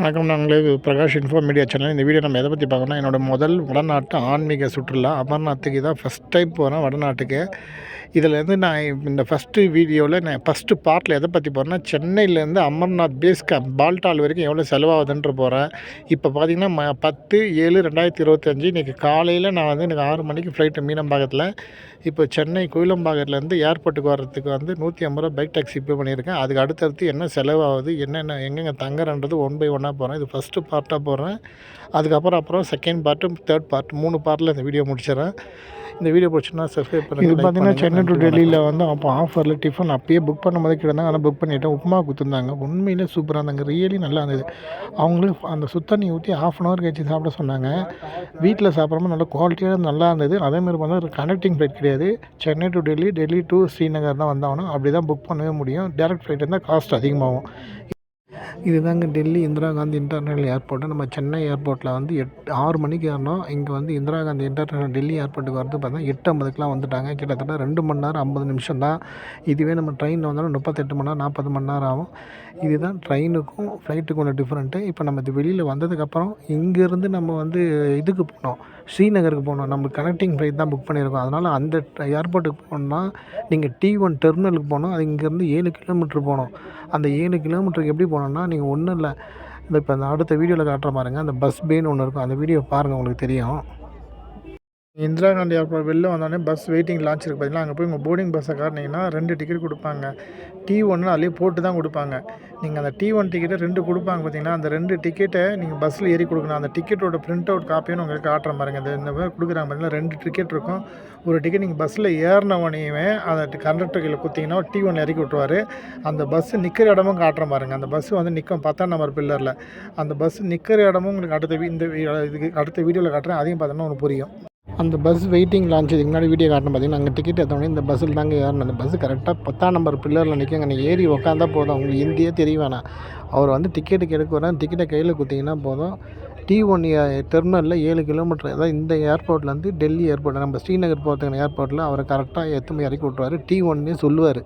வணக்கம் நாங்களே Prakash info media channel இந்த வீடியோ நம்ம எதை பற்றி பார்க்கணும்னா என்னோட முதல் வடநாட்டு ஆன்மீக சுற்றுலா அமர்நாத்துக்கு தான் ஃபஸ்ட் டைம் போகிறேன் வடநாட்டுக்கு. இதிலேருந்து நான் இந்த ஃபஸ்ட்டு வீடியோவில் நான் ஃபஸ்ட்டு பார்ட்டில் எதை பற்றி போகிறேன்னா சென்னையிலேருந்து அமர்நாத் பேஸ் கேம்ப் பால்டால் வரைக்கும் எவ்வளோ செலவாகுதுன்ற போகிறேன் இப்போ பார்த்தீங்கன்னா ம பத்து ஏழு ரெண்டாயிரத்தி இருபத்தஞ்சி இன்றைக்கி காலையில் நான் வந்து எனக்கு ஆறு மணிக்கு ஃப்ளைட்டு மீனம்பாக்கத்தில். இப்போ சென்னை குயிலம்பாக்கத்துலேருந்து ஏர்போர்ட்டுக்கு வர்றதுக்கு வந்து நூற்றி ஐம்பது ரூபா பைக் டாக்ஸி பே பண்ணியிருக்கேன். அதுக்கு அடுத்தடுத்து என்ன செலவாகுது என்னென்ன எங்கெங்கே தங்குறன்றது ஒன் பை ஒன்னாக போகிறேன் இது ஃபஸ்ட்டு பார்ட்டாக போகிறேன் அதுக்கப்புறம் அப்புறம் செகண்ட் பார்ட்டு தேர்ட் பார்ட் மூணு பார்ட்டில் இந்த வீடியோ முடிச்சிடறேன். இந்த வீடியோ பிடிச்சுன்னா சப்ஸ்கிரைப் பண்ணுங்கள் இது பார்த்தீங்கன்னா சென்னை டு டெல்லியில் வந்து அப்போ ஆஃபரில் டிஃபன் அப்பயே புக் பண்ணும் போதே கிடந்தாங்க ஆனால் புக் பண்ணிவிட்டேன் உப்புமா கொடுத்துருந்தாங்க. உண்மையிலே சூப்பராக இருந்தாங்க ரியலி நல்லா இருந்தது. அவங்களும் அந்த சுத்தண்ணி ஊற்றி ஆஃப் அன் ஹவர் கழிச்சு சாப்பிட சொன்னாங்க. வீட்டில் சாப்பிட்றப்ப நல்ல குவாலிட்டியாக நல்லா இருந்தது. அதேமாதிரி பார்த்தா கனெக்டிங் ஃப்ளைட் கிடையாது. சென்னை டு டெல்லி டெல்லி டு ஸ்ரீநகர் தான் வந்தாகணும் அப்படி தான் புக் பண்ணவே முடியும். டேரக்ட் ஃப்ளைட் இருந்தால் காஸ்ட் அதிகமாகும். இதுதாங்க டெல்லி இந்திரா காந்தி இன்டர்நேஷனல் ஏர்போர்ட்டு நம்ம சென்னை ஏர்போர்ட்டில் வந்து எட் ஆறு மணிக்கு ஏறினோம் இங்கே வந்து இந்திரா காந்தி இன்டர்நேஷனல் டெல்லி ஏர்போர்ட்டுக்கு வரது பார்த்தா எட்டு ஐம்பதுக்குலாம் வந்துட்டாங்க. கிட்டத்தட்ட ரெண்டு மணி நேரம் ஐம்பது நிமிஷம் தான் இதுவே நம்ம ட்ரெயினில் வந்தாலும் முப்பத்தெட்டு மணி நேரம் நாற்பது மணி நேரம் ஆகும். இதுதான் ட்ரெயினுக்கும் ஃப்ளைட்டுக்கும் உள்ள டிஃப்ரெண்ட்டு இப்போ நம்ம இது வெளியில் வந்ததுக்கப்புறம் இங்கேருந்து நம்ம வந்து இதுக்கு போனோம். ஸ்ரீநகருக்கு போகணும் நம்ம கனெக்டிங் ஃப்ளைட் தான் புக் பண்ணியிருக்கோம். அதனால் அந்த ஏர்போர்ட்டுக்கு போகணுன்னா நீங்கள் டி ஒன் டெர்மினலுக்கு போகணும் அது இங்கேருந்து ஏழு கிலோமீட்ரு போகணும் அந்த ஏழு கிலோமீட்டருக்கு எப்படி போகணுன்னா நீங்கள் ஒன்றும் இல்லை. இந்த இப்போ அந்த அடுத்த வீடியோவில் காட்டுற பாருங்கள் அந்த பஸ் பேன்னு ஒன்று இருக்கும். அந்த வீடியோ பாருங்கள் உங்களுக்கு தெரியும். இந்திரா காந்தி ஏர்போர்ட் வெளில வந்தோடனே பஸ் வெயிட்டிங் லான்ச் இருக்குது பார்த்தீங்கன்னா அங்கே போய் உங்கள் போர்டிங் பஸ்ஸை காட்டினீங்கன்னா ரெண்டு டிக்கெட் கொடுப்பாங்க. டி ஒன்று அதுலேயே போட்டு தான் கொடுப்பாங்க. நீங்கள் அந்த டி ஒன் டிக்கெட்டை ரெண்டு கொடுப்பாங்க பார்த்தீங்கன்னா அந்த ரெண்டு டிக்கெட்டை நீங்கள் பஸ்ஸில் ஏறி கொடுக்கணும். அந்த டிக்கெட்டோட பிரிண்ட் அவுட் காப்பியும் உங்களுக்கு காட்டுற பாருங்க இந்த இந்த மாதிரி கொடுக்குறாங்க பார்த்தீங்கன்னா ரெண்டு டிக்கெட் இருக்கும். ஒரு டிக்கெட் நீங்கள் பஸ்ஸில் ஏறினவனையுமே அதை கண்டக்டர் கையில் குத்திங்கன்னா டி ஒன் இறக்கி விட்டுருவார். அந்த பஸ்ஸு நிற்கிற இடமும் காட்டுற பாருங்க அந்த பஸ்ஸு வந்து நிற்கும் பத்தாம் நம்பர் பில்லரில் அந்த பஸ்ஸு நிற்கிற இடமும் உங்களுக்கு அடுத்த வீ- இந்த வீ- இதுக்கு அடுத்த வீடியோவில் காட்டுறேன். அதையும் பார்த்தோன்னா உங்களுக்கு புரியும். அந்த பஸ் வெயிட்டிங் லான்ச் இதுக்கு முன்னாடி வீடியோ காட்டணும் பார்த்தீங்கன்னா அங்கே டிக்கெட் எடுத்தோடனே இந்த பஸ்ஸில் தாங்க ஏறணும். அந்த பஸ் கரெக்டாக பத்தாம் நம்பர் பில்லரில் நிற்கும் அங்கே ஏறி உக்காந்தா போதும். உங்களுக்கு இந்தியே தெரிய வேணாம். அவர் வந்து டிக்கெட்டுக்கு எடுக்க வரேன் டிக்கெட்டை கையில் கொடுத்தீங்கன்னா போதும். டி ஒன் டெர்மினலில் ஏழு கிலோமீட்டர் அதாவது இந்த ஏர்போர்ட்லேருந்து டெல்லி ஏர்போர்ட் நம்ம ஸ்ரீநகர் போகிறதுக்கான ஏர்போர்ட்டில் அவரை கரெக்டாக எத்தனை இறக்கி விட்ருவார் டி ஒன்னே சொல்லுவார்.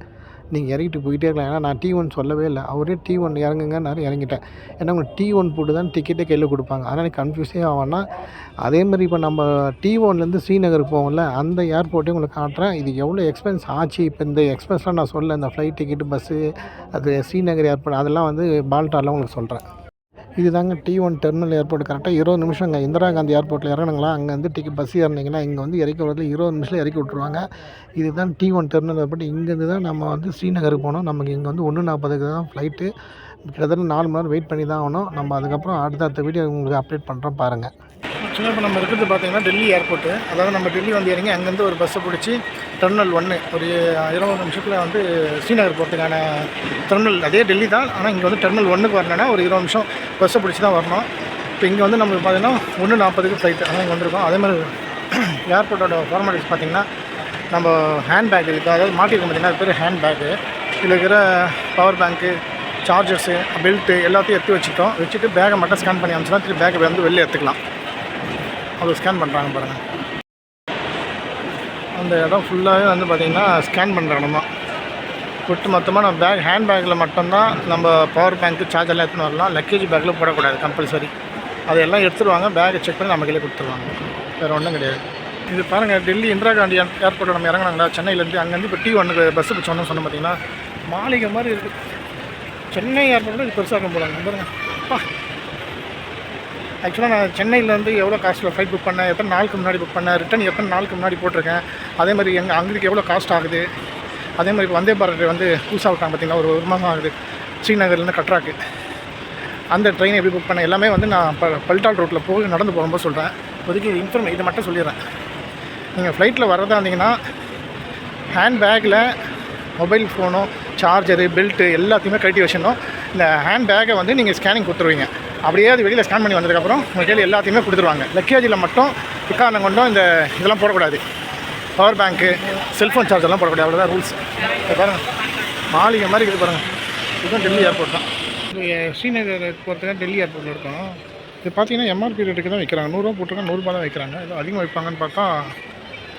நீங்கள் இறங்கிட்டு போயிட்டே இருக்கலாம். ஏன்னா நான் டி ஒன் சொல்லவே இல்லை. அவரே டி ஒன் இறங்குங்கன்னாரு இறங்கிட்டேன் ஏன்னா உங்களுக்கு டி ஒன் போட்டு தான் டிக்கெட்டே கையில் கொடுப்பாங்க. அதனால் எனக்கு கன்ஃபியூஸே ஆகும்னா அதே மாதிரி இப்போ நம்ம டி ஒன்லேருந்து ஸ்ரீநகருக்கு போவோம்ல அந்த ஏர்போர்ட்டையும் உங்களுக்கு காட்டுறேன். இது எவ்வளோ எக்ஸ்பென்ஸ் ஆச்சு? இப்போ இந்த எக்ஸ்பென்ஸ்லாம் நான் சொல்ல இந்த ஃப்ளைட் டிக்கெட்டு பஸ்ஸு அது ஸ்ரீநகர் ஏர்போர்ட் அதெல்லாம் வந்து பால்டாரில் உங்களுக்கு சொல்கிறேன் இதுதாங்க டி ஒன் டெர்மினல் ஏர்போர்ட் கரெக்டாக இருபது நிமிஷம் இங்கே இந்திரா காந்தி ஏர்போர்ட்டில் இறங்குங்களா அங்கே வந்து டிக்கெட் பஸ் ஏறினீங்கன்னா இங்கே வந்து இறக்கி வரதுல இருபது நிமிஷத்தில் இறக்கி விட்ருவாங்க இதுதான் டி ஒன் டெர்மினல் ஏர்போர்ட் இங்கேருந்து தான் நம்ம வந்து ஸ்ரீநகருக்கு போனோம் நமக்கு இங்கே வந்து ஒன்று நாற்பதுக்கு தான் ஃப்ளைட்டு கிட்டத்தட்ட நாலு மணி நேரம் வெயிட் பண்ணி தான் ஆகணும். நம்ம அதுக்கப்புறம் அடுத்தடுத்த வீடியோ உங்களுக்கு அப்டேட் பண்ணுறோம் பாருங்கள் ஆக்சுவலாக இப்போ நம்ம இருக்கிறது பார்த்தீங்கன்னா டெல்லி ஏர்போர்ட்டு அதாவது நம்ம டெல்லி வந்து இறங்கி அங்கேருந்து ஒரு பஸ்ஸை பிடிச்சி டெர்மினல் ஒன்று ஒரு இருபது நிமிஷத்தில் வந்து ஸ்ரீநகர் போகிறதுக்கான டெர்மினல் அதே டெல்லி தான். ஆனால் இங்கே வந்து டெர்மினல் ஒன்றுக்கு வரணும்னா ஒரு இருபது நிமிஷம் பஸ்ஸை பிடிச்சி தான் வரணும். இப்போ இங்கே வந்து நம்மளுக்கு பார்த்தீங்கன்னா ஒன்று நாற்பதுக்கு ஃப்ளைட் அதான் இங்கே வந்திருக்கோம். அதே மாதிரி ஏர்போர்ட்டோட ஃபார்மாலிட்டிஸ் பார்த்திங்கன்னா நம்ம ஹேண்ட் பேக் இருக்குது அதாவது மாட்டிருக்கோம் பார்த்தீங்கன்னா அது பேர் ஹேண்ட் பேக்கு இதில் இருக்கிற பவர் பேங்க்கு சார்ஜர்ஸு பெல்ட்டு எல்லாத்தையும் எடுத்து வச்சுட்டோம் வச்சுட்டு பேக்கை மட்டும் ஸ்கேன் பண்ணி அனுப்பிச்சுனா திருப்பி பேக்கை வந்து வெளியே எடுத்துக்கலாம். அது ஸ்கேன் பண்ணுறாங்க பாருங்கள் அந்த இடம் ஃபுல்லாகவே வந்து பார்த்திங்கன்னா ஸ்கேன் பண்ணுற இடம் தான் ஒட்டு மொத்தமாக நம்ம பேக் ஹேண்ட் பேக்கில் மட்டும்தான் நம்ம பவர் பேங்க்கு சார்ஜர்லாம் எடுத்துன்னு வரலாம். லக்கேஜ் பேக்கில் போடக்கூடாது கம்பல்சரி அதையெல்லாம் எடுத்துருவாங்க பேக்கை செக் பண்ணி நம்ம கையிலே கொடுத்துருவாங்க. வேறு ஒன்றும் கிடையாது. இது பாருங்கள் டெல்லி இந்திரா காந்தி ஏர்போர்ட்டில் நம்ம இறங்குனாங்களா? சென்னையிலேருந்து அங்கேருந்து இப்போ டி ஒன்னுக்கு பஸ்ஸு பிடிச்சோன்னு சொன்னோம் பார்த்தீங்கன்னா மாளிகை மாதிரி இருக்குது சென்னை ஏர்போர்ட்டில் இது பெருசாக இருக்கும் போகிறாங்க பாருங்கள் அப்பா ஆக்சுவலாக நான் சென்னையிலேருந்து எவ்வளோ காஸ்ட்டில் ஃப்ளைட் புக் பண்ணேன் எத்தனை நாளுக்கு முன்னாடி புக் பண்ணேன் ரிட்டன் எத்தனை நாளுக்கு முன்னாடி போட்டிருக்கேன். அதே மாதிரி எங்கள் அங்களுக்கு எவ்வளோ காஸ்ட் ஆகுது. அதே மாதிரி இப்போ வந்தே பாரத் வந்து புதுசாக விட்டாங்க பார்த்தீங்கன்னா ஒரு ஒரு மாதம் ஆகுது. ஸ்ரீநகர்லேருந்து கட்ராக்கு. அந்த ட்ரெயின் எப்படி புக் பண்ணேன் எல்லாமே வந்து நான் ப பல்டால் ரோட்டில் போய் நடந்து போகும்போது சொல்கிறேன் இப்போதைக்கு இன்ஃபர்மே இதை மட்டும் சொல்லிடுறேன். நீங்கள் ஃப்ளைட்டில் வர்றதா இருந்தீங்கன்னா ஹேண்ட் பேக்கில் மொபைல் ஃபோனோ சார்ஜரு பெல்ட்டு எல்லாத்தையுமே கழட்டி வச்சிடணும். இந்த ஹேண்ட் பேக்கை வந்து நீங்கள் ஸ்கேனிங் கொடுத்துருவீங்க. அப்படியே அது வெளியில் ஸ்கேன் பண்ணி வந்ததுக்கப்புறம் உங்கள் கையில் எல்லாத்தையுமே கொடுத்துருவாங்க. லக்கேஜில் மட்டும் இக்காரணம் கொண்டும் இந்த இதெல்லாம் போடக்கூடாது. பவர் பேங்க்கு செல்ஃபோன் சார்ஜர்லாம் போடக்கூடாது. அவ்வளோதான் ரூல்ஸ் பாருங்கள் மாளிகை மாதிரி இருக்குது பாருங்கள் இதுதான் டெல்லி ஏர்போர்ட் தான். ஸ்ரீநகர் போகிறதுக்காக டெல்லி ஏர்போர்ட்டில் இருக்கோம். இது பார்த்தீங்கன்னா எம்ஆர்பி ரேட்டுக்கு தான் வைக்கிறாங்க. நூறுரூவா போட்டிருக்காங்க நூறுரூபா தான் வைக்கிறாங்க. எதுவும் அதிகமாக வைப்பாங்கன்னு பார்த்தா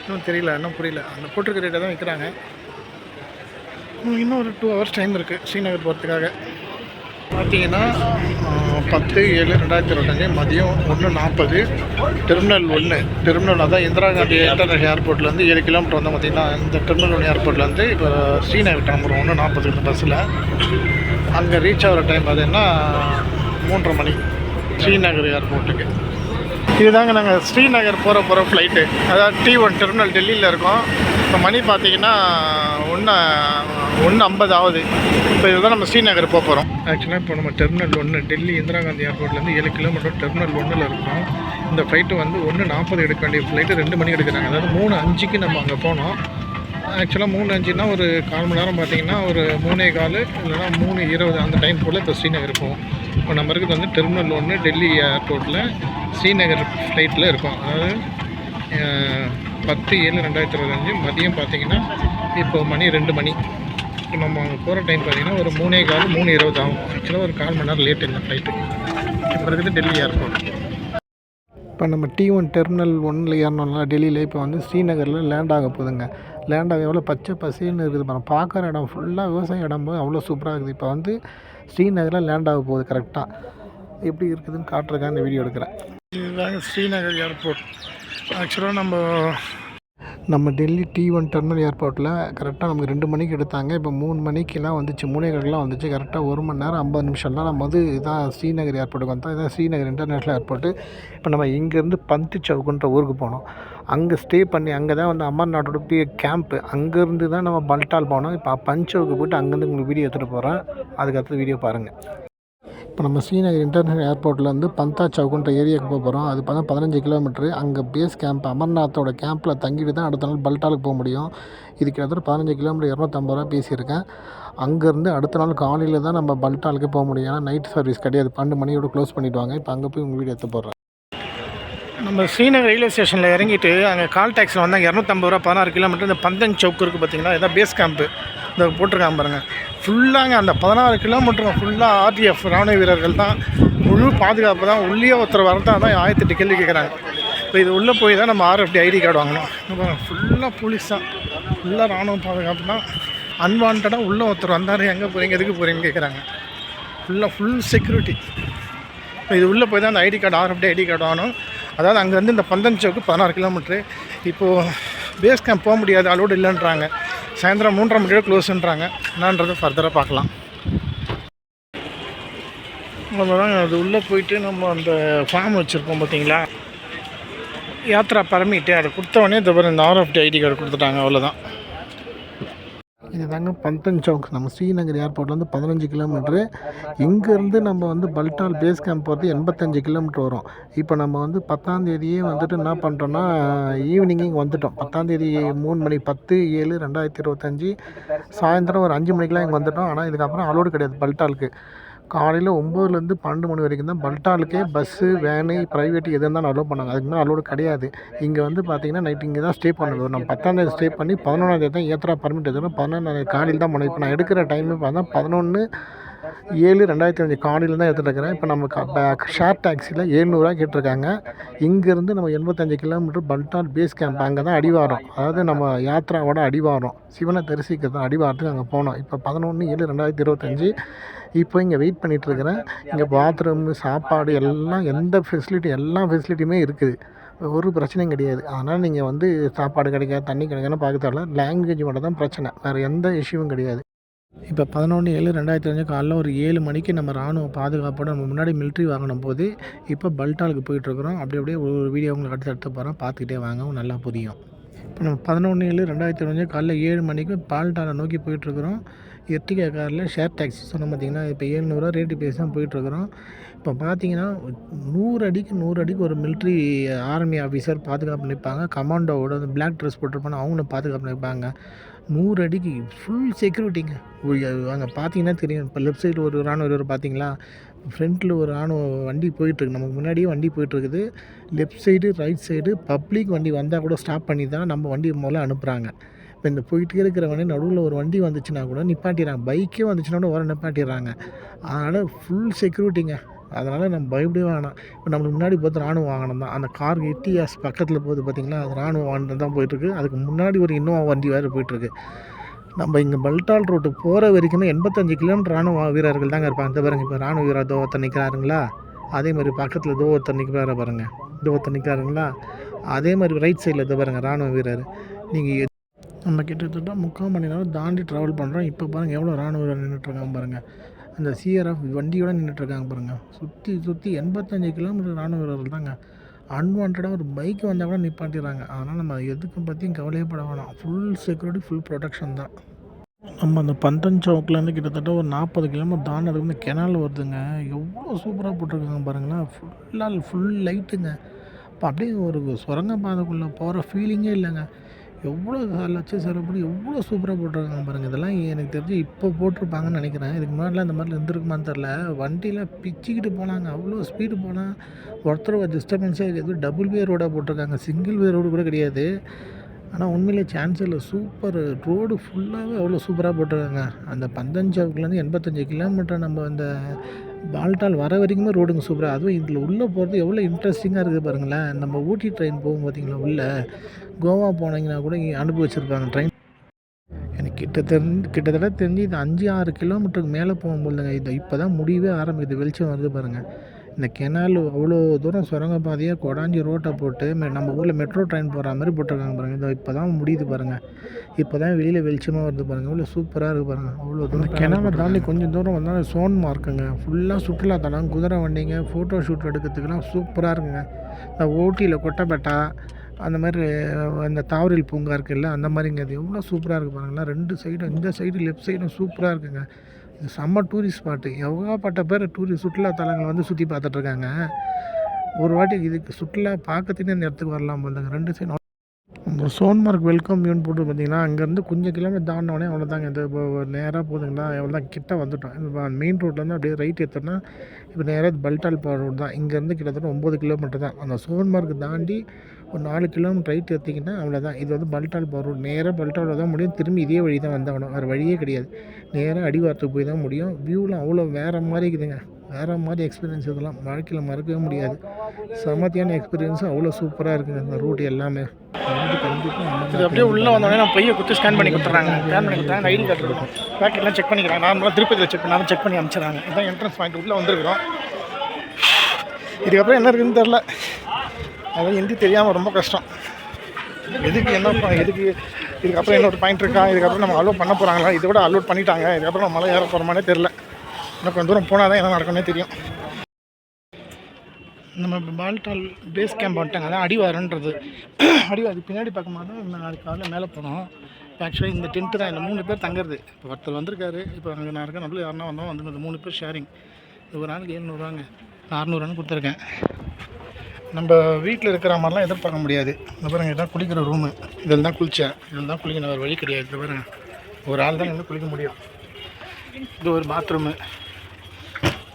இன்னும் தெரியல இன்னும் புரியல. அந்த போட்டிருக்க ரேட்டை தான் வைக்கிறாங்க. இன்னும் ஒரு டூ ஹவர்ஸ் டைம் இருக்குது ஸ்ரீநகர் போகிறதுக்காக பார்த்தீங்கன்னா பத்து ஏழு ரெண்டாயிரத்தி இருபத்தஞ்சி மதியம் ஒன்று நாற்பது டெர்மினல் ஒன்று டெர்மினல் அதான் இந்திரா காந்தி இன்டர்நேஷனல் ஏர்போர்ட்லேருந்து ஏழு கிலோமீட்டர் வந்து பார்த்திங்கன்னா இந்த டெர்மினல் ஒன்று ஏர்போர்ட்லேருந்து இப்போ ஸ்ரீநகர் கிளம்புறோம் ஒன்று நாற்பது பஸ்ஸில் அங்கே ரீச் ஆகிற டைம் பார்த்தீங்கன்னா மூன்றரை மணி. ஸ்ரீநகர் ஏர்போர்ட்டுக்கு. இதுதாங்க நாங்கள் ஸ்ரீநகர் போகிற போகிற ஃப்ளைட்டு அதாவது டி ஒன் டெர்மினல் டெல்லியில் இருக்கோம். இப்போ மணி பார்த்தீங்கன்னா ஒன்று ஒன்று ஐம்பது ஆகுது. இப்போ இதுதான் நம்ம ஸ்ரீநகர் போக போகிறோம் ஆக்சுவலாக இப்போ நம்ம டெர்மினல் ஒன்று டெல்லி இந்திரா காந்தி ஏர்போர்ட்லேருந்து ஏழு கிலோமீட்டர் டெர்மினல் ஒன்றில் இருக்கோம். இந்த ஃப்ளைட்டு வந்து ஒன்று நாற்பது எடுக்க வேண்டிய ஃப்ளைட்டு ரெண்டு மணிக்கு எடுக்கிறாங்க. அதாவது மூணு அஞ்சுக்கு நம்ம அங்கே போனோம். ஆக்சுவலாக மூணு அஞ்சுனா ஒரு கால் மணி நேரம் பார்த்தீங்கன்னா ஒரு மூணே கால் இல்லைன்னா மூணு இருபது அந்த டைம் போல் இப்போ ஸ்ரீநகர் இருக்கும் இப்போ நம்ம இருக்கிறது வந்து டெர்மினல் ஒன்று டெல்லி ஏர்போர்ட்டில் ஸ்ரீநகர் ஃப்ளைட்டில் இருக்கும். அதாவது பத்து ஏழு ரெண்டாயிரத்தி இருபத்தஞ்சு மதியம் பார்த்தீங்கன்னா இப்போ மணி ரெண்டு மணி. இப்போ நம்ம அங்கே போகிற டைம் பார்த்தீங்கன்னா ஒரு மூணே கால் மூணு இருபது ஆகும். ஆக்சுவலாக ஒரு கால் மணி நேரம் லேட் இந்த ஃப்ளைட்டு இப்போ இருக்குது டெல்லி ஏர்போர்ட் இப்போ நம்ம டி ஒன் டெர்மினல் ஒன்னில் ஏறணும்னா டெல்லியில் இப்போ வந்து ஸ்ரீநகரில் லேண்ட் ஆக போகுதுங்க. லேண்ட் எவ்வளோ பச்சை பசேல்னு இருக்குது பாருங்க. பார்க்குற இடம் ஃபுல்லாக விவசாய இடம் போது அவ்வளோ சூப்பராக இருக்குது. இப்போ வந்து ஸ்ரீநகரில் லேண்ட் ஆக போகுது கரெக்டாக எப்படி இருக்குதுன்னு காட்டுறதுக்காக இந்த வீடியோ எடுக்கிறேன். இதுதான் ஸ்ரீநகர் ஏர்போர்ட் ஆக்சுவலாக நம்ம நம்ம டெல்லி டி ஒன் டெர்மினல் ஏர்போர்ட்டில் கரெக்டாக நமக்கு ரெண்டு மணிக்கு எடுத்தாங்க. இப்போ மூணு மணிக்கெல்லாம் வந்துச்சு. மூணே காலுக்குலாம் வந்துச்சு. கரெக்டாக ஒரு மணி நேரம் ஐம்பது நிமிஷம்லாம் நம்ம வந்து இதான் ஸ்ரீநகர் ஏர்போர்ட்டுக்கு வந்தோம். இதான் ஸ்ரீநகர் இன்டர்நேஷ்னல் ஏர்போர்ட்டு இப்போ நம்ம இங்கேருந்து பந்தி சவுக்குன்ற ஊருக்கு போனோம். அங்கே ஸ்டே பண்ணி அங்கே தான் வந்து அமர்நாட்டோட பெரிய கேம்ப்பு அங்கேருந்து தான் நம்ம பல்டால் போனோம். இப்போ பஞ்சவுக்கு போயிட்டு அங்கேருந்து உங்களுக்கு வீடியோ எடுத்துகிட்டு போகிறேன் அதுக்கடுத்து வீடியோ பாருங்கள் இப்போ நம்ம ஸ்ரீநகர் இன்டர்நேஷனல் ஏர்போர்ட்லேருந்து பந்தா சவுக்குன்ற ஏரியாவுக்கு போக போகிறோம் அது பார்த்தா பதினஞ்சு கிலோமீட்ரு அங்கே பேஸ் கேம்ப் அமர்நாத்தோட கேம்பில் தங்கிட்டு தான் அடுத்த நாள் பல்டாலுக்கு போக முடியும். இது கிட்டத்தட்ட பதினஞ்சு கிலோமீட்டர் இரநூத்தம்பது ரூபா பேசியிருக்கேன். அங்கேருந்து அடுத்த நாள் காலையில் தான் நம்ம பல்டாலுக்கு போக முடியும். ஏன்னா நைட் சர்வீஸ் கிடையாது. பன்னெண்டு மணியோட க்ளோஸ் பண்ணிவிடுவாங்க இப்போ அங்கே போய் உங்கள் வீடு எடுத்து போடுறேன். நம்ம ஸ்ரீநகர் ரயில்வே ஸ்டேஷனில் இறங்கிட்டு அங்கே கால் டேக்ஸில் வந்தால் இரநூத்தம்பது ரூபா பதினாறு கிலோமீட்டர். இந்த பந்தன் சவுக்கு இருக்குது பார்த்தீங்களா? இதான் பேஸ் கேம்ப்பு இந்த போட்டிருக்காங்க பாருங்கள் ஃபுல்லாங்க அந்த பதினாறு கிலோமீட்டருங்க ஃபுல்லாக ஆர்டிஎஃப் ராணுவ வீரர்கள் தான். முழு பாதுகாப்பு தான். உள்ளே ஒருத்தர் வரதான் தான் ஆயிரத்தெட்டு கேள்வி கேட்குறாங்க இப்போ இது உள்ளே போய் தான் நம்ம ஆர்எஃப்டி ஐடி கார்டு வாங்கணும். ஃபுல்லாக போலீஸ் தான். ஃபுல்லாக ராணுவ பாதுகாப்பு தான். அன்வான்டாக உள்ளே ஒருத்தர் வந்தார். எங்கே போகிறீங்க எதுக்கு போகிறீங்கன்னு கேட்குறாங்க ஃபுல்லாக ஃபுல் செக்யூரிட்டி இப்போ இது உள்ளே போய் தான் அந்த ID card RFID ID card வாங்கணும். அதாவது அங்கேருந்து இந்த பந்தன் சவுக்கு பதினாறு கிலோமீட்ரு இப்போது பேஸ் கேம்ப் போக முடியாது அலோடு இல்லைன்றாங்க. சாயந்தரம் மூன்றரை மணியோட க்ளோஸ்ன்றாங்க என்னன்றதை ஃபர்தராக பார்க்கலாம். நம்ம தான் அது உள்ளே போயிட்டு நம்ம அந்த ஃபார்ம் வச்சுருப்போம் பார்த்தீங்களா? யாத்ரா பரமிட்டு அதை கொடுத்தவொடனே இந்த ஆர் இந்த ஆர்எஃப்டி ஐடி கார்டு கொடுத்துட்டாங்க அவ்வளோதான் இது தாங்க பந்தன் சவுக். நம்ம ஸ்ரீநகர் ஏர்போர்ட்லேருந்து பதினஞ்சு கிலோமீட்ரு. இங்கேருந்து நம்ம வந்து பல்டால் பேஸ் கேம்ப் போகிறது எண்பத்தஞ்சு கிலோமீட்டர் வரும். இப்போ நம்ம வந்து பத்தாந்தேதியே வந்துட்டு என்ன பண்ணுறோன்னா ஈவினிங் இங்கே வந்துட்டோம். பத்தாந்தேதி மூணு மணி பத்து ஏழு ரெண்டாயிரத்தி இருபத்தஞ்சி. சாயந்தரம் ஒரு அஞ்சு மணிக்கெலாம் இங்கே வந்துட்டோம். ஆனால் இதுக்கப்புறம் அலோடு கிடையாது பல்டாலுக்கு. காலையில் ஒம்போதுலேருந்து பன்னெண்டு மணி வரைக்கும் தான் பல்டாலுக்கே பஸ்ஸு வேனு ப்ரைவேட் எது இருந்தாலும் அலோவ் பண்ணாங்க. அதுக்கு மேலே அலோடு கிடையாது. இங்கே வந்து பார்த்தீங்கன்னா நைட் இங்கே தான் ஸ்டே பண்ணணும் நம்ம பத்தாந்தேதி ஸ்டே பண்ணி பதினொன்றாந்தேதி தான் ஏத்தரா பர்மிட் எடுக்கணும் பதினொன்றாந்தேதி காலையில் தான் பண்ணணும் இப்போ நான் எடுக்கிற டைமு பார்த்தா பதினொன்று ஏழு ரெண்டாயிரத்தி அஞ்சு காலையில் தான் எடுத்துகிட்டு இருக்கிறேன் இப்போ நம்ம ஷேர் டாக்ஸியில் ஏழ்நூறுவா கேட்டிருக்காங்க இங்கேருந்து நம்ம எண்பத்தஞ்சு கிலோமீட்டர் பல்டால் பேஸ் கேம்ப் அங்கே தான் அடிவாரம். அதாவது நம்ம யாத்ராவோட அடிவாரம். சிவனை தரிசிக்க தான் அடிவாரத்துக்கு அங்கே போனோம். இப்போ பதினொன்று ஏழு ரெண்டாயிரத்தி இருபத்தஞ்சி. இப்போ இங்கே வெயிட் பண்ணிகிட்ருக்கிறேன் இங்கே பாத்ரூம் சாப்பாடு எல்லாம் எந்த ஃபெசிலிட்டி எல்லா ஃபெசிலிட்டியுமே இருக்குது. ஒரு பிரச்சனையும் கிடையாது. அதனால் நீங்கள் வந்து சாப்பாடு கிடைக்காது தண்ணி கிடைக்காதுன்னு பார்க்க தேவையில்ல. லாங்குவேஜ் மட்டும் தான் பிரச்சனை. வேறு எந்த இஷ்யூவும் கிடையாது. இப்போ பதினொன்று ஏழு ரெண்டாயிரத்தி அஞ்சு காலைல ஒரு ஏழு மணிக்கு நம்ம ராணுவ பாதுகாப்போட நம்ம முன்னாடி மிலிட்ரி வாங்கின போது இப்போ பல்டாலுக்கு போயிட்டுருக்குறோம். அப்படி அப்படியே ஒரு ஒரு வீடியோ உங்களுக்கு அடுத்து எடுத்து போகிறோம் பார்த்துக்கிட்டே வாங்க நல்லா புரியும். இப்போ நம்ம பதினொன்று ஏழு ரெண்டாயிரத்தி அஞ்சு காலைல ஏழு மணிக்கு பால்டாலை நோக்கி போயிட்டுருக்குறோம். எர்டிகா காரில் ஷேர் டாக்ஸி சொன்ன பார்த்தீங்கன்னா இப்போ ஏழ்நூறுவா ரேட்டு பேசி தான் போயிட்டுருக்குறோம். இப்போ பார்த்தீங்கன்னா நூறு அடிக்கு நூறு அடிக்கு ஒரு மிலிட்ரி ஆர்மி ஆஃபீஸர் பாதுகாப்பு நிற்பாங்க. கமாண்டோவோட அந்த பிளாக் ட்ரெஸ் போட்டிருப்பாங்க. அவங்களும் பாதுகாப்பு நிற்பாங்க. நூறு அடிக்கு ஃபுல் செக்யூரிட்டிங்க அங்கே பார்த்தீங்கன்னா தெரியும். இப்போ லெஃப்ட் சைடு ஒரு ராணுவ வீரர் பார்த்தீங்களா ஃப்ரண்ட்டில் ஒரு ராணுவ வண்டி போயிட்டுருக்கு. நமக்கு முன்னாடியே வண்டி போயிட்டுருக்குது. Left side right side public வண்டி வந்தால் கூட ஸ்டாப் பண்ணி தான் நம்ம வண்டி முதல்ல அனுப்புகிறாங்க இப்போ இந்த போயிட்டே இருக்கிற வண்டி நடுவில் ஒரு வண்டி வந்துச்சுன்னா கூட நிப்பாட்டிடுறாங்க. பைக்கே வந்துச்சுன்னா கூட வர நிப்பாட்டிடுறாங்க. அதனால் ஃபுல் செக்யூரிட்டிங்க அதனால் நம்ம பயப்படவே வேணாம். இப்போ நம்மளுக்கு முன்னாடி பார்த்து ராணுவ வாகனம் தான். அந்த கார் எட்டிஎஸ் பக்கத்தில் போகுது பார்த்தீங்களா அது ராணுவ வாகனம் தான் போயிட்டுருக்கு. அதுக்கு முன்னாடி ஒரு இன்னோவா வண்டி வேறு போயிட்டுருக்கு. நம்ம இங்கே பல்டால் ரோட்டு போகிற வரைக்குமே எண்பத்தஞ்சு கிலோமீட்டர் ராணுவ வீரர்கள் தாங்க இருப்பாங்க. இந்த பாருங்க இப்போ ராணுவ வீரர் தோவத்தை நிற்கிறாருங்களா அதே மாதிரி பக்கத்தில் தோவத்தை ஒருத்தர் பாருங்கள் தோவத்தை ஒருத்தர் நிற்கிறாருங்களா அதே மாதிரி ரைட் சைடில் இதோ பாருங்கள் ராணுவ வீரர். நீங்கள் நம்ம கிட்டத்தட்ட முக்கால் மணி நேரம் தாண்டி ட்ராவல் பண்ணுறோம் இப்போ பாருங்கள் எவ்வளோ ராணுவ வீரர் நின்றுட்டுருக்காங்க பாருங்கள் அந்த சிஆர்எஃப் வண்டியோட நின்றுட்டுருக்காங்க பாருங்கள் சுற்றி சுற்றி எண்பத்தஞ்சு கிலோமீட்டர் ராணுவ வீரர்கள் தாங்க. அன்வான்டாக ஒரு பைக் வந்தால் கூட நிப்பாட்டிடுறாங்க. அதனால் நம்ம எதுக்கும் பற்றியும் கவலையப்பட வேணாம். ஃபுல் செக்யூரிட்டி ஃபுல் ப்ரொடெக்ஷன் தான். நம்ம அந்த பந்தன் சவுக்லேருந்து கிட்டத்தட்ட ஒரு நாற்பது கிலோமீட்டர் தாண்டதுக்கு வந்து கெனால் வருதுங்க. எவ்வளோ சூப்பராக போட்டிருக்காங்க பாருங்களேன். ஃபுல்லாக ஃபுல் லைட்டுங்க இப்போ அப்படியே ஒரு சுரங்க பாதைக்குள்ளே போகிற ஃபீலிங்கே இல்லைங்க. எவ்வளோ லட்சம் செலவு பண்ணி எவ்வளோ சூப்பராக போட்டிருக்காங்க பாருங்கள் இதெல்லாம் எனக்கு தெரிஞ்சு இப்போ போட்டிருப்பாங்கன்னு நினைக்கிறேன். இதுக்கு முன்னாடிலாம் இந்த மாதிரி இருந்திருக்குமான்னு தெரில வண்டியில் பிச்சுக்கிட்டு போனாங்க. அவ்வளோ ஸ்பீடு போனால் ஒருத்தர் டிஸ்டர்பன்ஸே எதுவும் டபுள் வே ரோடாக போட்டிருக்காங்க. சிங்கிள் வே ரோடு கூட கிடையாது. ஆனால் உண்மையிலே சான்ஸ் இல்லை சூப்பர் ரோடு ஃபுல்லாகவே அவ்வளோ சூப்பராக போட்டிருக்காங்க. அந்த பந்தஞ்சாவுக்குலேருந்து எண்பத்தஞ்சு கிலோமீட்டர் நம்ம அந்த பால்டால் வர வரைக்குமே ரோடுங்க சூப்பராக அதுவும் இதில் உள்ளே போகிறது எவ்வளோ இன்ட்ரெஸ்டிங்காக இருக்குது பாருங்களேன். நம்ம ஊட்டி ட்ரெயின் போகும் பார்த்தீங்களா உள்ளே கோவா போனீங்கன்னா கூட இங்கே அனுபவிச்சிருப்பாங்க ட்ரெயின் எனக்கு கிட்ட தெரிஞ்சு கிட்டத்தட்ட தெரிஞ்சு இது அஞ்சு ஆறு கிலோமீட்டருக்கு மேலே போகும்போதுங்க இது இப்போ தான் முடியவே ஆரம்பிக்குது வெளிச்சம் வருது பாருங்கள் இந்த கெனால் அவ்வளோ தூரம் சுரங்க பாதையாக கொடாஞ்சி ரோட்டை போட்டு நம்ம ஊரில் மெட்ரோ ட்ரெயின் போகிற மாதிரி போட்டிருக்காங்க பாருங்கள் இது இப்போ தான் முடியுது பாருங்கள் இப்போ தான் வெளியில் வெளிச்சமாக வருது பாருங்கள் அவ்வளோ சூப்பராக இருக்குது பாருங்கள் அவ்வளோ தூரம் கெனாலை தாண்டி கொஞ்சம் தூரம் வந்தால் சோன் மார்க்குங்க ஃபுல்லாக சுற்றுலா தலம் குதிரை வண்டிங்க ஃபோட்டோ ஷூட் எடுக்கிறதுக்குலாம் சூப்பராக இருக்குங்க. இந்த ஊட்டியில் கொட்டப்பேட்டா அந்த மாதிரி இந்த தாவரில் பூங்கா இருக்குல்ல அந்த மாதிரிங்க. அது எவ்வளோ சூப்பராக இருக்குது பாருங்களேன். ரெண்டு சைடும் இந்த சைடு லெஃப்ட் சைடும் சூப்பராக இருக்குங்க. இது செம்ம டூரிஸ்ட் ஸ்பாட்டு எவ்வளோப்பட்ட பேர் டூரிஸ்ட் சுற்றுலா தலங்கள் வந்து சுற்றி பார்த்துட்ருக்காங்க ஒரு வாட்டி இதுக்கு சுற்றுலா பார்க்கறதுக்குனே இந்த இடத்துக்கு வரலாம் போதுங்க ரெண்டு சைடு இந்த சோன்மார்க் வெல்கம் யூன் போட்டு பார்த்தீங்கன்னா அங்கேருந்து கொஞ்சம் கிலோமீட்டர் தாண்டினோடனே அவ்வளோதாங்க இந்த இப்போ நேராக போதுங்களா எவ்வளோ தான் கிட்ட வந்துட்டோம். இப்போ மெயின் ரோட்லேருந்து அப்படியே ரைட் எடுத்தோம்னா இப்போ நேராக பல்டால் போகிற ரோடு தான். இங்கேருந்து கிட்டத்தட்ட ஒம்பது கிலோமீட்டர் தான். அந்த சோன்மார்க் தாண்டி ஒரு நாலு கிலோமீட்டர் ரைட் எடுத்திங்கன்னா அவ்வளோதான் இது வந்து பல்டால் போகிற ரோடு நேராக பல்டாவில் தான் முடியும். திரும்பி இதே வழி தான் வந்தாகணும் வேறு வழியே கிடையாது. நேராக அடிவாரத்துக்கு போய் தான் முடியும். வியூலாம் அவ்வளோ வேறு மாதிரி இருக்குதுங்க. வேறு மாதிரி எக்ஸ்பீரியன்ஸ் இதெல்லாம். வாழ்க்கையில் மறக்கவே முடியாது. சமத்தியான எக்ஸ்பீரியன்ஸும் அவ்வளோ சூப்பராக இருக்குங்க. இந்த ரூட் எல்லாமே. இது அப்படியே உள்ளே வந்தோடனே நான் பையை கொடுத்து ஸ்கேன் பண்ணி கொடுத்துறாங்க ஸ்கேன் பண்ணி கொடுத்தாங்க ஐடி கார்டு இருக்கும். பேக்கெட்லாம் செக் பண்ணிக்கிறாங்க. நார்மலாக திருப்பதியில் செக் பண்ணாமல் செக் பண்ணி அனுப்பிச்சிடுறாங்க. இதான் என்ட்ரன்ஸ் பாயிண்ட் உள்ளே வந்துருக்குறோம். இதுக்கப்புறம் என்ன இருக்குன்னு தெரில அதான் ஹிந்தி தெரியாமல் ரொம்ப கஷ்டம். எதுக்கு என்ன ப- எதுக்கு இதுக்கப்புறம் என்ன ஒரு பாயிண்ட் இருக்கா? இதுக்கப்புறம் நம்ம அலோட் பண்ண போகிறாங்களா இதை விட அலோட் பண்ணிட்டாங்க. இதுக்கப்புறம் நம்ம மலை ஏற போகிறோமானே தெரில இன்னும் கொஞ்சம் தூரம் போனால் தான் என்ன நடக்கும்னே தெரியும். நம்ம இப்போ பால்டால் பேஸ் கேம்ப் வந்துட்டாங்க. அதான் அடிவாரன்றது அடிவாரம் பின்னாடி பார்க்கும்போது நாளைக்கு காலையில் மேலே போனோம். ஆக்சுவலாக இந்த டென்ட்டு தான். இந்த மூணு பேர் தங்குறது. இப்போ ஒருத்தர் வந்திருக்காரு. இப்போ அங்கே நான் இருக்கேன். நம்மளும் யாருன்னா வந்தோம். வந்து மூணு பேர் ஷேரிங் இது ஒரு நாளைக்கு எழுநூறுவாங்க நான் அறநூறுவான்னு கொடுத்துருக்கேன். நம்ம வீட்டில் இருக்கிற மாதிரிலாம் எதிர்பார்க்க முடியாது. இந்த பாருங்க இதான் குளிக்கிற ரூமு இதில் தான் குளித்தேன் இதில் தான் குளிக்கணும். வேறு வழி கிடையாது. இது பாருங்க. ஒரு ஆள் தான் நின்று குளிக்க முடியும். இது ஒரு பாத்ரூமு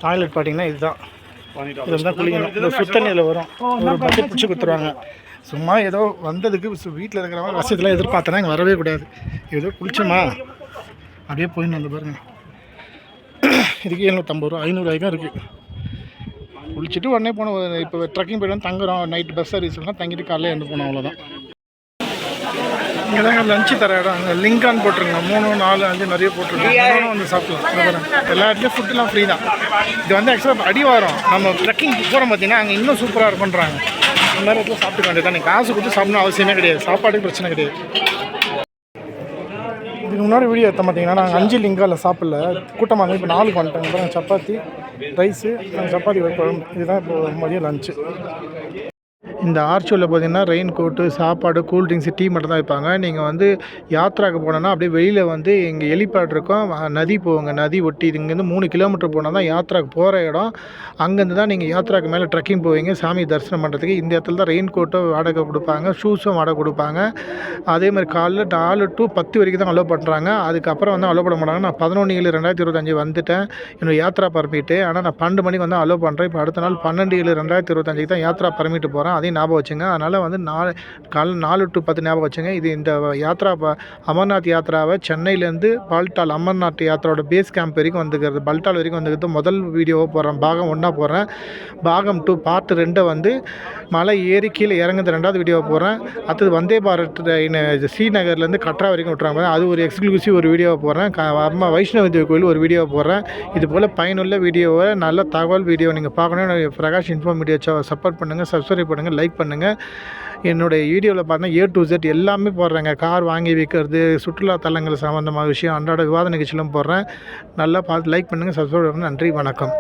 டாய்லெட் பார்த்தீங்கன்னா இதுதான். இதில் தான் குளிக்கணும். இந்த சுத்தண்ணியில் வரும். ஒரு பக்கெட் பிடிச்சி கொடுத்துருவாங்க சும்மா ஏதோ வந்ததுக்கு வீட்டில் இருக்கிறவங்க வசதியெல்லாம் எதிர்பார்த்தனா இங்கே வரவே கூடாது. ஏதோ குளிச்சோமா? அப்படியே போயிடணும். அந்த பாருங்க. இதுக்கு எழுநூற்றம்பது ரூபா ஐநூறு வரைக்கும் இருக்குது குளிச்சுட்டு உடனே போனோம் இப்போ ட்ரெக்கிங் போய்ட்டு தங்குறோம். நைட் பஸ் சர்வீஸ்லாம் தங்கிட்டு காலையில் எழுந்து போனோம் அவ்வளோதான் இங்கே தாங்க லஞ்சு தர இடம். அங்கே லிங்கான் போட்டிருங்க மூணு நாலு அஞ்சு நிறைய போட்டிருக்கோம் வந்து சாப்பிடலாம். எல்லா இடத்துலையும் ஃபுட்டுலாம் ஃப்ரீ தான். இது வந்து ஆக்சுவலாக அடிவாரம் நம்ம ட்ரெக்கிங் போகிறோம் பார்த்தீங்கன்னா அங்கே இன்னும் சூப்பராக இருக்குன்றாங்க இந்த மாதிரி இடத்துல சாப்பிட்டு வேண்டியது காசு கொடுத்து சாப்பிடணும் அவசியமே கிடையாது. சாப்பாடுக்கு பிரச்சனை கிடையாது. இதுக்கு முன்னாடி வீடியோ எடுத்த பார்த்தீங்கன்னா நாங்கள் அஞ்சு லிங்காவில் சாப்பிடல. கூட்டமாக இப்போ நாலு வந்துட்டோம் சப்பாத்தி ரைஸு சப்பாத்தி குழம்பு. இதுதான் இப்போ மதியம் லஞ்சு இந்த ஆர்ச்சூரில் பார்த்தீங்கன்னா ரெயின் கோட்டு சாப்பாடு கூல் ட்ரிங்க்ஸ் டீ மட்டும் தான் வைப்பாங்க நீங்கள் வந்து யாத்ராக்கு போனோன்னா அப்படியே வெளியில் வந்து இங்கே எலிப்பேட் இருக்கும். நதி போவாங்க நதி ஒட்டி இங்கேருந்து மூணு கிலோமீட்டர் போனால் தான் யாத்ராக்கு போகிற இடம். அங்கேருந்து தான் நீங்கள் யாத்ராக்கு மேலே ட்ரெக்கிங் போவீங்க. சாமி தரிசனம் பண்ணுறதுக்கு இந்த இடத்துல தான் ரெயின் கோட்டும் வாடகை கொடுப்பாங்க. ஷூஸும் வாடகை கொடுப்பாங்க. அதே மாதிரி காலைல நாலு டு பத்து வரைக்கும் தான் அலோவ் பண்ணுறாங்க அதுக்கப்புறம் வந்து அலோவ் பண்ண மாட்டாங்க. நான் பதினொன்று ஏழு ரெண்டாயிரத்தி இருபத்தஞ்சி வந்துட்டேன். என்னோடய யாத்ரா பர்மிட்டு ஆனால் நான் பன்னெண்டு மணிக்கு வந்து அலோவ் பண்ணுறேன் இப்போ அடுத்த நாள் பன்னெண்டு ஏழு ரெண்டாயிரத்தி இருபத்தஞ்சிக்கு தான் யாத்ரா பர்மிட்டு போகிறேன் அதையும் ஞாபகம் வச்சுங்க. அதனால் வந்து நாலு காலை நாலு டு பத்து ஞாபகம் வச்சுங்க. இது இந்த யாத்ரா அமர்நாத் யாத்ராவை சென்னையிலேருந்து பால்டால் அமர்நாத் யாத்ராவோட பேஸ் கேம்ப் வரைக்கும் வந்துக்கிறது. பல்டால் வரைக்கும் வந்துக்கிறது முதல் வீடியோவை போடுறேன். பாகம் ஒன்றா போடுறேன். பாகம் டூ பார்ட் ரெண்டை வந்து மலை ஏறி கீழே இறங்குறது ரெண்டாவது வீடியோ போடுறேன் அடுத்தது வந்தே பாரத் ட்ரெயின் ஸ்ரீநகர்லேருந்து கட்ரா வரைக்கும் விட்றாங்க அது ஒரு எக்ஸ்க்ளூசிவ் ஒரு வீடியோ போடுறேன் அம்மா வைஷ்ணவ தேவி கோயில் ஒரு வீடியோ போடுறேன் இது போல் பயனுள்ள வீடியோவை நல்ல தகவல் வீடியோ நீங்கள் பார்க்கணும். பிரகாஷ் இன்ஃபோ மீடியா சப்போர்ட் பண்ணுங்கள் சப்ஸ்கிரைப் பண்ணுங்கள் லைக் பண்ணுங்கள் என்னுடைய வீடியோவில் பார்த்தீங்கன்னா ஏ டு ஜெட் எல்லாமே போடுறேங்க. கார் வாங்கி விற்கிறது சுற்றுலா தலங்கள் சம்மந்தமான விஷயம் அன்றாட விவாத நிகழ்ச்சியிலும் போடுறேன். நல்லா பார்த்து லைக் பண்ணுங்கள் சப்ஸ்கிரைப் பண்ணுங்கள் நன்றி வணக்கம்.